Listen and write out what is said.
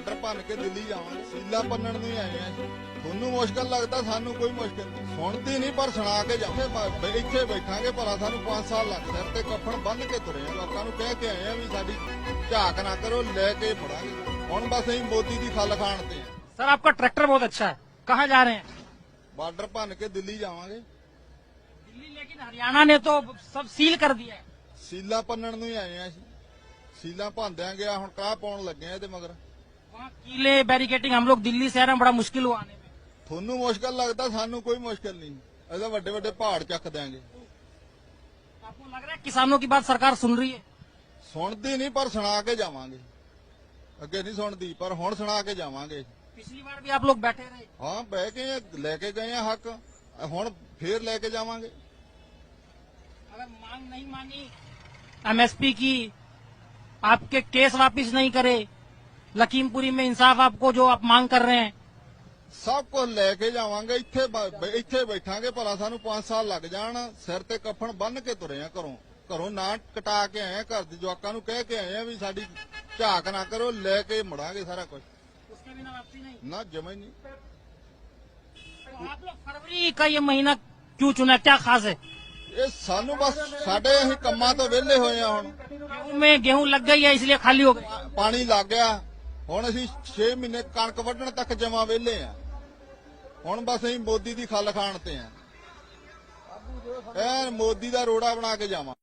Border ਭੰਨ ਕੇ ਦਿੱਲੀ ਜਾਵਾਂਗੇ। ਸੀਲਾ ਪੰਨਣ ਨੂੰ ਹੀ ਆਏ ਆ ਤੁਹਾਨੂੰ ਮੁਸ਼ਕਲ ਲੱਗਦਾ ਸਾਨੂੰ ਕੋਈ ਮੁਸ਼ਕਲ ਨਹੀਂ। ਸੁਣਦੀ ਨਹੀਂ ਪਰ ਸੁਣਾ ਕੇ ਜਾਵਾਂਗੇ। ਇੱਥੇ ਬੈਠਾਂਗੇ ਭਲਾ। ਸਾਨੂੰ 5 ਸਾਲ ਲੱਗ ਸਿਰ ਤੇ ਕਫਨ ਬੰਨ ਕੇ ਤੁਰੇ ਆ। ਲੋਕਾਂ ਨੂੰ ਕਹਿ ਕੇ ਆਏ ਆ ਵੀ ਸਾਡੀ ਝਾਕ ਨਾ ਕਰੋ ਲੈ ਕੇ ਫੜਾਂਗੇ। ਹੁਣ ਬਸ ਅਸੀਂ ਮੋਦੀ ਦੀ ਖਲ ਖਾਣ ਤੇ ਸਰ ਆਪਕਾ ਟਰੈਕਟਰ ਬਹੁਤ ਅੱਛਾ ਹੈ। ਕਹਾਂ ਜਾ ਰਹੇ ਹੈ? ਬਾਰਡਰ ਭੰਨ ਕੇ ਦਿੱਲੀ ਜਾਵਾਂਗੇ। ਦਿੱਲੀ ਲੇਕਿਨ ਹਰਿਆਣਾ ਨੇ ਤਾਂ ਸਭ ਸੀਲ ਕਰ ਦਿਆ ਹੈ। ਸੀਲਾ ਪੰਨਣ ਨੂੰ ਹੀ ਆਏ ਆ ਸੀਲਾ ਭੰਦਿਆਂ ਗਿਆ ਹੁਣ ਕਾਹ ਪਾਉਣ ਲੱਗੇ ਆ ਇਹਦੇ ਮਗਰ? कीले बैरिकेटिंग हम लोग दिल्ली से आ रहे हैं बड़ा मुश्किल हुआ आने में ਤੁਹਾਨੂੰ ਮੁਸ਼ਕਲ ਲੱਗਦਾ ਸਾਨੂੰ ਕੋਈ ਮੁਸ਼ਕਲ ਨਹੀਂ ਇਹਦਾ ਵੱਡੇ ਵੱਡੇ ਪਹਾੜ ਚੱਕ ਦਿਆਂਗੇ आपको लग रहा है किसानों की बात सरकार सुन रही है ਸੁਣਦੀ ਨਹੀਂ ਪਰ ਸੁਣਾ ਕੇ ਜਾਵਾਂਗੇ ਅੱਗੇ ਨਹੀਂ ਸੁਣਦੀ ਪਰ ਹੁਣ ਸੁਣਾ ਕੇ ਜਾਵਾਂਗੇ पिछली बार भी आप लोग बैठे रहे ਹਾਂ ਬਹਿ ਕੇ ਲੈ ਕੇ ਗਏ ਆ ਹੱਕ ਹੁਣ ਫੇਰ ਲੈ ਕੇ ਜਾਵਾਂਗੇ अगर मांग नहीं मानी एमएसपी की आपके केस वापस नहीं करे लखीमपुरी में इंसाफ आपको जो आप मांग कर रहे हैं ਸਭ ਕੁਝ ਲੈ ਕੇ ਜਾਵਾਂਗੇ ਇੱਥੇ ਬ- ਬ- ਇੱਥੇ ਬੈਠਾਂਗੇ ਭਲਾ ਸਾਨੂੰ 5 ਸਾਲ ਲੱਗ ਜਾਣ ਸਿਰ ਤੇ ਕਫਨ ਬੰਨ ਕੇ ਤੁਰੇ ਆ ਘਰੋਂ ਘਰੋਂ ਨਾ ਕਟਾ ਕੇ ਆਏ ਆ ਘਰ ਦੇ ਜਵਾਕਾਂ ਨੂੰ ਕਹਿ ਕੇ ਆਏ ਆ ਵੀ ਸਾਡੀ ਝਾਕ ਨਾ ਕਰੋ ਲੈ ਕੇ ਮੁੜਾਂਗੇ ਸਾਰਾ ਕੁਝ उसके बिना वापसी नहीं ਨਾ ਜਮਾ ਹੀ ਨਹੀਂ तो आप लोग फरवरी का ये महीना क्यों चुना क्या खास है ਇਹ ਸਾਨੂੰ ਬਸ ਸਾਡੇ ਅਸੀਂ ਕੰਮਾਂ ਤੋਂ ਵਿਹਲੇ ਹੋਏ ਆ ਹੁਣ गेहूं में गेहूं लग गई है इसलिए खाली हो गई ਪਾਣੀ ਲੱਗ ਗਿਆ ਹੁਣ ਅਸੀਂ 6 ਮਹੀਨੇ ਕਣਕ ਵੱਢਣ ਤੱਕ ਜਮਾ ਵਿਹਲੇ ਆ। ਹੁਣ ਬਸ ਅਸੀਂ ਮੋਦੀ ਦੀ ਖੱਲ ਖਾਣ ਤੇ ਆ। ਐ ਮੋਦੀ ਦਾ ਰੋੜਾ ਬਣਾ ਕੇ ਜਾਵਾਂ।